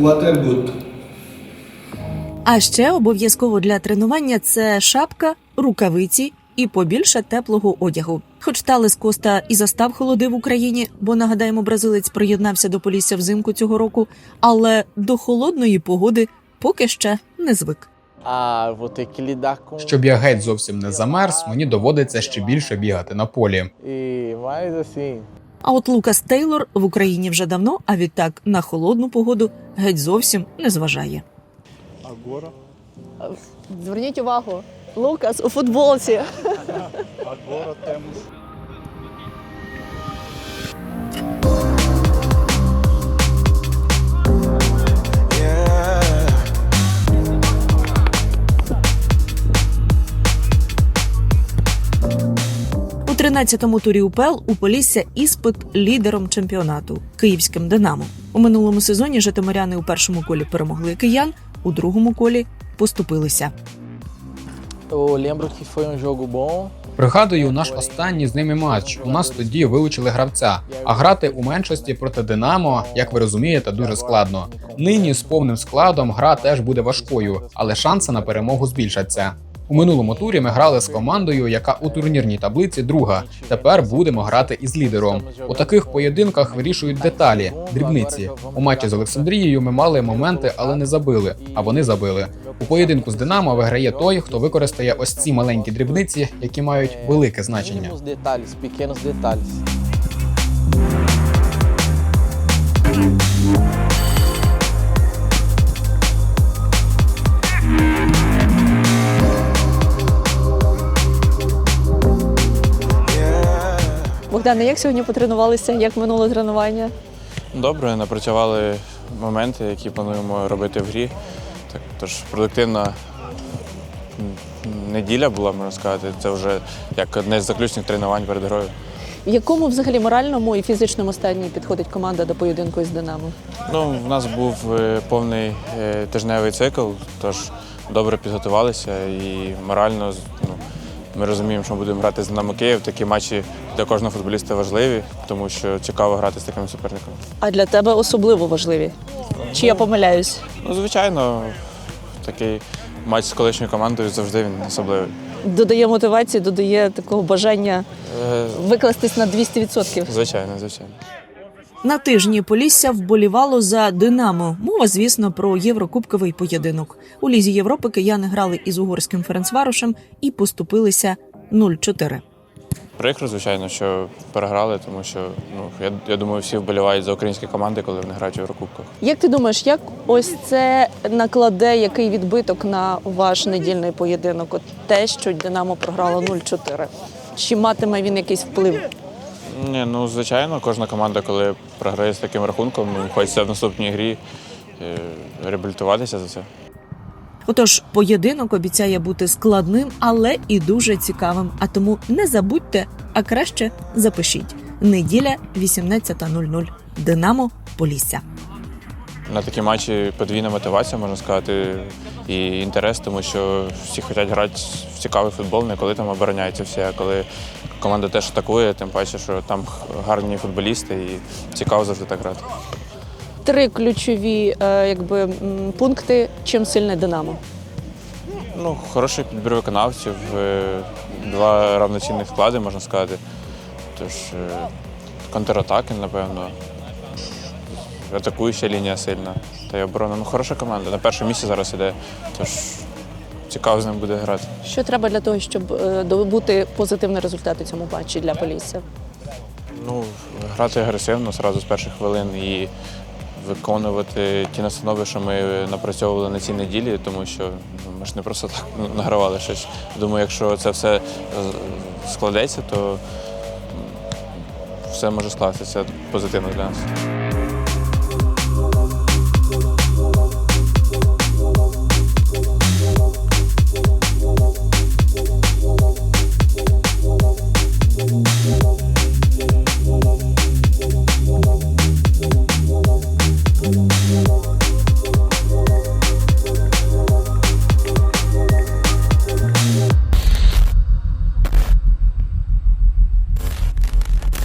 Waterboot. А ще обов'язково для тренування це шапка, рукавиці і побільше теплого одягу. Хоч Талес Коста і застав холоди в Україні, бо нагадаємо, бразилець приєднався до Полісся взимку цього року, але до холодної погоди поки ще не звик. Щоб я геть зовсім не замерз, мені доводиться ще більше бігати на полі. А от Лукас Тейлор в Україні вже давно, а відтак на холодну погоду геть зовсім не зважає. А гора? Зверніть увагу, Лукас у футболці. А гора У 13-му турі УПЛ у Полісся іспит лідером чемпіонату київським Динамо. У минулому сезоні житомиряни у першому колі перемогли киян, у другому колі поступилися. Пригадую наш останній з ними матч. У нас тоді вилучили гравця. А грати у меншості проти Динамо, як ви розумієте, дуже складно. Нині з повним складом гра теж буде важкою, але шанси на перемогу збільшаться. У минулому турі ми грали з командою, яка у турнірній таблиці друга. Тепер будемо грати із лідером. У таких поєдинках вирішують деталі, дрібниці. У матчі з Олександрією ми мали моменти, але не забили. А вони забили. У поєдинку з Динамо виграє той, хто використає ось ці маленькі дрібниці, які мають велике значення. Богдане, як сьогодні потренувалися? Як минуло тренування? Добре, напрацювали моменти, які плануємо робити в грі. Так, тож продуктивна неділя була, можна сказати. Це вже як одне з заключних тренувань перед грою. В якому взагалі моральному і фізичному стані підходить команда до поєдинку із Динамо? Ну, в нас був е, повний е, тижневий цикл, тож добре підготувалися і морально ну, ми розуміємо, що ми будемо грати з Динамо Київ. Такі матчі для кожного футболіста важливі, тому що цікаво грати з таким суперником. А для тебе особливо важливі. Чи я помиляюсь? Ну, звичайно, такий матч з колишньою командою завжди він особливий. Додає мотивації, додає такого бажання Е, викластись на 200%. Звичайно, звичайно. На тижні Полісся вболівало за Динамо. Мова, звісно, про єврокубковий поєдинок. У лізі Європи кияни грали із угорським Ференцварушем і поступилися 0-4. Прикро, звичайно, що переграли, тому що ну я, я думаю, всі вболівають за українські команди, коли вони грають в Єврокубках. Як ти думаєш, як ось це накладе який відбиток на ваш недільний поєдинок? От те, що Динамо програло 0-4. Чи матиме він якийсь вплив? Ні, ну звичайно, кожна команда, коли програє з таким рахунком, ну, хочеться в наступній грі е, реабілітуватися за це. Отож, поєдинок обіцяє бути складним, але і дуже цікавим. А тому не забудьте, а краще запишіть. Неділя 18.00. Динамо Полісся. На такі матчі подвійна мотивація, можна сказати, і інтерес, тому що всі хочуть грати в цікавий футбол, не коли там обороняються всі, а коли команда теж атакує, тим паче, що там гарні футболісти і цікаво завжди так грати. Три ключові е, якби, пункти, чим сильне Динамо. Ну, хороший підбір виконавців, е, два равноцінних склади, можна сказати. Тож е, контратаки, напевно. Атакуюча лінія сильна. Та й оборона. Ну, хороша команда. На першому місці зараз іде. Тож цікаво з ним буде грати. Що треба для того, щоб е, добути позитивний результат у цьому матчі для Полісся? Ну, грати агресивно одразу з перших хвилин і виконувати ті настанови, що ми напрацьовували на цій неділі, тому що ну, ми ж не просто так награвали щось. Думаю, якщо це все е, складеться, то все може скластися позитивно для нас.